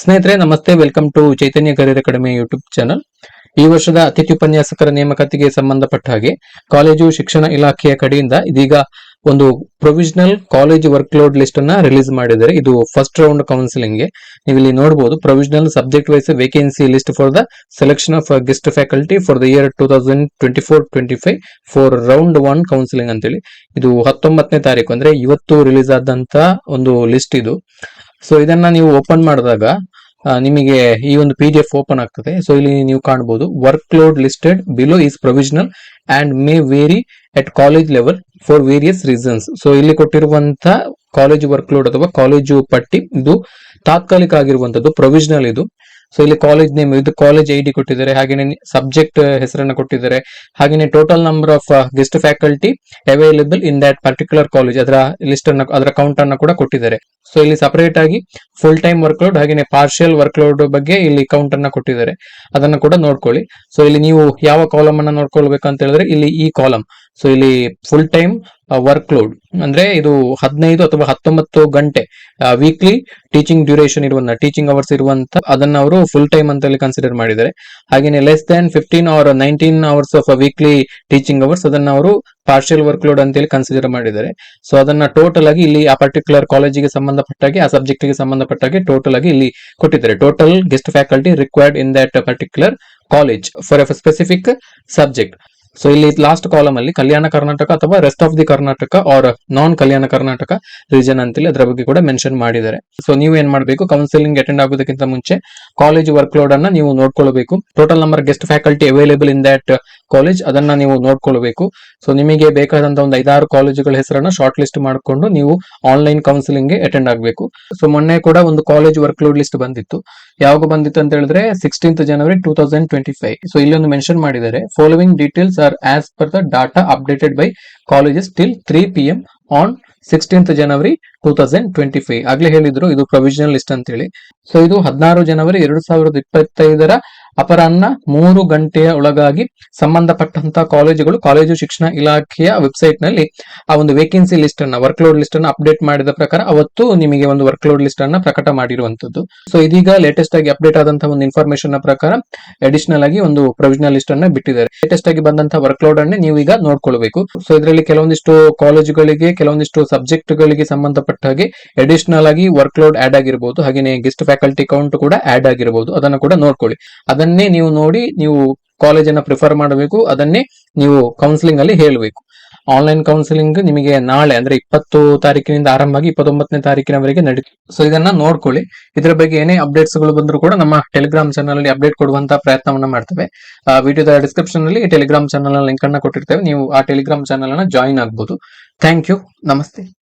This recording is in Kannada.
ಸ್ನೇಹಿತರೆ, ನಮಸ್ತೆ. Welcome to Chaitanya career academy YouTube channel ಈ ವರ್ಷದ ಅತಿಥಿ ಉಪನ್ಯಾಸಕರ ನೇಮಕಾತಿಗೆ ಸಂಬಂಧಪಟ್ಟ ಹಾಗೆ ಕಾಲೇಜು, ಶಿಕ್ಷಣ ಇಲಾಖೆಯ ಕಡೆಯಿಂದ ಇದೀಗ ಒಂದು provisional college work load list ಅನ್ನ ರಿಲೀಸ್ ಮಾಡಿದ್ದಾರೆ. ಇದು ಫಸ್ಟ್ ರೌಂಡ್ ಕೌನ್ಸಿಲಿಂಗ್ಗೆ. ನೀವು ಇಲ್ಲಿ ನೋಡಬಹುದು provisional subject wise vacancy list for the selection of guest faculty for the year two thousand twenty four twenty five for round one counselling ಅಂತೇಳಿ. ಇದು ಹತ್ತೊಂಬತ್ತನೇ ತಾರೀಕು, ಅಂದ್ರೆ ಇವತ್ತು ರಿಲೀಸ್ ಆದಂತ ಒಂದು ಲಿಸ್ಟ್ ಇದು. ಸೊ ಇದನ್ನ ನೀವು ಓಪನ್ ಮಾಡಿದಾಗ ನಿಮಗೆ ಈ ಒಂದು ಪಿ ಡಿ ಎಫ್ ಓಪನ್ ಆಗ್ತದೆ. ಸೊ ಇಲ್ಲಿ ನೀವು ಕಾಣಬಹುದು work load listed below is provisional and may vary at college level for various reasons so ಇಲ್ಲಿ ಕೊಟ್ಟಿರುವಂತಹ ಕಾಲೇಜ್ ವರ್ಕ್ ಲೋಡ್ ಅಥವಾ ಕಾಲೇಜು ಪಟ್ಟಿ, ಇದು ತಾತ್ಕಾಲಿಕ ಆಗಿರುವಂತದ್ದು ಪ್ರೊವಿಷನಲ್ ಇದು. ಸೊ ಇಲ್ಲಿ ಕಾಲೇಜ್ ನೇಮ್ ಇದು ಕಾಲೇಜ್ ಐ ಡಿ ಕೊಟ್ಟಿದ್ದಾರೆ. ಹಾಗೇನೆ ಸಬ್ಜೆಕ್ಟ್ ಹೆಸರನ್ನ ಕೊಟ್ಟಿದ್ದಾರೆ. ಹಾಗೇನೆ total number of guest faculty available in that particular college ಅದರ ಲಿಸ್ಟ್ ಅನ್ನ, ಅದರ ಕೌಂಟ್ ಅನ್ನ ಕೂಡ ಕೊಟ್ಟಿದ್ದಾರೆ. ಸೊ ಇಲ್ಲಿ ಸಪರೇಟ್ ಆಗಿ ಫುಲ್ ಟೈಮ್ ವರ್ಕ್ಲೋಡ್ ಹಾಗೇನೆ ಪಾರ್ಷಿಯಲ್ ವರ್ಕ್ಲೋಡ್ ಬಗ್ಗೆ ಇಲ್ಲಿ ಕೌಂಟ್ ಅನ್ನ ಕೊಟ್ಟಿದ್ದಾರೆ. ಅದನ್ನ ಕೂಡ ನೋಡ್ಕೊಳ್ಳಿ. ಸೊ ಇಲ್ಲಿ ನೀವು ಯಾವ ಕಾಲಮ್ ಅನ್ನ ನೋಡ್ಕೊಳ್ಬೇಕು ಅಂತ ಹೇಳಿದ್ರೆ, ಇಲ್ಲಿ ಈ ಕಾಲಮ್ ಸೊ ಇಲ್ಲಿ ಫುಲ್ ಟೈಮ್ ವರ್ಕ್ ಲೋಡ್ ಅಂದ್ರೆ ಇದು ಹದಿನೈದು ಅಥವಾ ಹತ್ತೊಂಬತ್ತು ಗಂಟೆ ವೀಕ್ಲಿ ಟೀಚಿಂಗ್ ಡ್ಯೂರೇಷನ್ ಇರುವಂತ ಟೀಚಿಂಗ್ ಅವರ್ಸ್ ಇರುವಂತ, ಅದನ್ನ ಅವರು ಫುಲ್ ಟೈಮ್ ಅಂತ ಹೇಳಿ ಕನ್ಸಿಡರ್ ಮಾಡಿದ್ದಾರೆ. ಹಾಗೇನೆ less than fifteen hour nineteen hours of weekly teaching hours ಅದನ್ನ ಅವರು ಪಾರ್ಷಿಯಲ್ ವರ್ಕ್ ಲೋಡ್ ಅಂತ ಹೇಳಿ ಕನ್ಸಿಡರ್ ಮಾಡಿದ್ದಾರೆ. ಸೊ ಅದನ್ನ ಟೋಟಲ್ ಆಗಿ ಇಲ್ಲಿ ಆ ಪರ್ಟಿಕ್ಯುಲರ್ ಕಾಲೇಜಿಗೆ ಸಂಬಂಧಪಟ್ಟಾಗೆ ಆ ಸಬ್ಜೆಕ್ಟ್ಗೆ ಸಂಬಂಧಪಟ್ಟಾಗೆ ಟೋಟಲ್ ಆಗಿ ಇಲ್ಲಿ ಕೊಟ್ಟಿದ್ದಾರೆ. Total guest faculty required in that particular college for a specific subject so ಇಲ್ಲಿ ಲಾಸ್ಟ್ ಕಾಲಮ್ ಅಲ್ಲಿ ಕಲ್ಯಾಣ ಕರ್ನಾಟಕ ಅಥವಾ rest of the Karnataka or non Kalyana Karnataka region ಅಂತೇಳಿ ಅದರ ಬಗ್ಗೆ ಕೂಡ ಮೆನ್ಷನ್ ಮಾಡಿದ್ದಾರೆ. ಸೊ ನೀವು ಏನ್ ಮಾಡಬೇಕು? ಕೌನ್ಸಿಲಿಂಗ್ ಅಟೆಂಡ್ ಆಗೋದಕ್ಕಿಂತ ಮುಂಚೆ ಕಾಲೇಜ್ ವರ್ಕ್ ಲೋಡ್ ಅನ್ನ ನೀವು ನೋಡ್ಕೊಳ್ಬೇಕು. Total number guest faculty available in that college ಅದನ್ನ ನೀವು ನೋಡ್ಕೊಳ್ಬೇಕು. ಸೊ ನಿಮಗೆ ಬೇಕಾದಂತ ಒಂದು ಐದಾರು ಕಾಲೇಜುಗಳ ಹೆಸರನ್ನ ಶಾರ್ಟ್ ಲಿಸ್ಟ್ ಮಾಡಿಕೊಂಡು ನೀವು ಆನ್ಲೈನ್ ಕೌನ್ಸಿಲಿಂಗ್ಗೆ ಅಟೆಂಡ್ ಆಗಬೇಕು. ಸೊ ಮೊನ್ನೆ ಕೂಡ ಒಂದು ಕಾಲೇಜ್ ವರ್ಕ್ ಲೋಡ್ ಲಿಸ್ಟ್ ಬಂದಿತ್ತು. ಯಾವಾಗ ಬಂದಿತ್ತು ಅಂತ ಹೇಳಿದ್ರೆ sixteenth January two thousand twenty five so ಇಲ್ಲಿ ಒಂದು ಮೆನ್ಷನ್ ಮಾಡಿದ್ದಾರೆ. Following details are as per the data updated by colleges till three P on sixteenth January two thousand twenty five ಆಗ್ಲೇ ಹೇಳಿದ್ರು, ಇದು ಪ್ರೊವಿಷನಲ್ ಲಿಸ್ಟ್ ಅಂತ ಹೇಳಿ ಸೊ ಇದು ಹದಿನಾರು ಜನವರಿ ಎರಡು ಸಾವಿರದ ಇಪ್ಪತ್ತೈದರ ಅಪರಾಹ್ನ ಮೂರು ಗಂಟೆಯ ಒಳಗಾಗಿ ಸಂಬಂಧಪಟ್ಟಂತಹ ಕಾಲೇಜುಗಳು, ಕಾಲೇಜು ಶಿಕ್ಷಣ ಇಲಾಖೆಯ ವೆಬ್ಸೈಟ್ನಲ್ಲಿ ಆ ಒಂದು ವೇಕೆನ್ಸಿ ಲಿಸ್ಟ್ ಅನ್ನ ವರ್ಕ್ ಲೋಡ್ ಲಿಸ್ಟ್ ಅನ್ನ ಅಪ್ಡೇಟ್ ಮಾಡಿದ ಪ್ರಕಾರ ಅವತ್ತು ನಿಮಗೆ ಒಂದು ವರ್ಕ್ ಲೋಡ್ ಲಿಸ್ಟ್ ಅನ್ನ ಪ್ರಕಟ ಮಾಡಿರುವಂತದ್ದು. ಸೊ ಇದೀಗ ಲೇಟೆಸ್ಟ್ ಆಗಿ ಅಪ್ಡೇಟ್ ಆದಂತಹ ಒಂದು ಇನ್ಫಾರ್ಮೇಶನ್ ಪ್ರಕಾರ ಅಡಿಷನಲ್ ಆಗಿ ಒಂದು ಪ್ರೊವಿಷನಲ್ ಲಿಸ್ಟ್ ಅನ್ನ ಬಿಟ್ಟಿದ್ದಾರೆ. ಲೇಟೆಸ್ಟ್ ಆಗಿ ಬಂದಂತಹ ವರ್ಕ್ ಲೋಡ್ ಅನ್ನೇ ನೀವು ಈಗ ನೋಡ್ಕೊಳ್ಬೇಕು. ಸೊ ಇದರಲ್ಲಿ ಕೆಲವೊಂದಿಷ್ಟು ಕಾಲೇಜುಗಳಿಗೆ, ಕೆಲವೊಂದಿಷ್ಟು ಸಬ್ಜೆಕ್ಟ್ ಗಳಿಗೆ ಸಂಬಂಧಪಟ್ಟ ಹಾಗೆ ಅಡಿಷನಲ್ ಆಗಿ ವರ್ಕ್ ಲೋಡ್ ಆಡ್ ಆಗಿರಬಹುದು ಹಾಗೆಯೇ ಗೆಸ್ಟ್ ಫ್ಯಾಕಲ್ಟಿ ಕೌಂಟ್ ಕೂಡ ಆಡ್ ಆಗಿರಬಹುದು ಅದನ್ನು ಕೂಡ ನೋಡ್ಕೊಳ್ಳಿ. ಅದನ್ನೇ ನೀವು ನೋಡಿ ನೀವು ಕಾಲೇಜನ್ನ ಪ್ರಿಫರ್ ಮಾಡಬೇಕು, ಅದನ್ನೇ ನೀವು ಕೌನ್ಸಿಲಿಂಗ್ ಅಲ್ಲಿ ಹೇಳಬೇಕು. ಆನ್ಲೈನ್ ಕೌನ್ಸಿಲಿಂಗ್ ನಿಮಗೆ ನಾಳೆ ಅಂದ್ರೆ ಇಪ್ಪತ್ತು ತಾರೀಕಿನಿಂದ ಆರಂಭ ಆಗಿ ಇಪ್ಪತ್ತೊಂಬತ್ತನೇ ತಾರೀಕಿನವರೆಗೆ ನಡೀತು. ಸೊ ಇದನ್ನ ನೋಡ್ಕೊಳ್ಳಿ. ಇದರ ಬಗ್ಗೆ ಏನೇ ಅಪ್ಡೇಟ್ಸ್ಗಳು ಬಂದರೂ ಕೂಡ ನಮ್ಮ ಟೆಲಿಗ್ರಾಮ್ ಚಾನಲ್ ಅಲ್ಲಿ ಅಪ್ಡೇಟ್ ಕೊಡುವಂತ ಪ್ರಯತ್ನವನ್ನ ಮಾಡ್ತೇವೆ. ವಿಡಿಯೋದ ಡಿಸ್ಕ್ರಿಪ್ಷನ್ ಅಲ್ಲಿ ಟೆಲಿಗ್ರಾಮ್ ಚಾನಲ್ ಲಿಂಕ್ ಅನ್ನ ಕೊಟ್ಟಿರ್ತೇವೆ. ನೀವು ಆ ಟೆಲಿಗ್ರಾಮ್ ಚಾನಲ್ ಅನ್ನ ಜಾಯಿನ್ ಆಗಬಹುದು ಥ್ಯಾಂಕ್ ಯು ನಮಸ್ತೆ.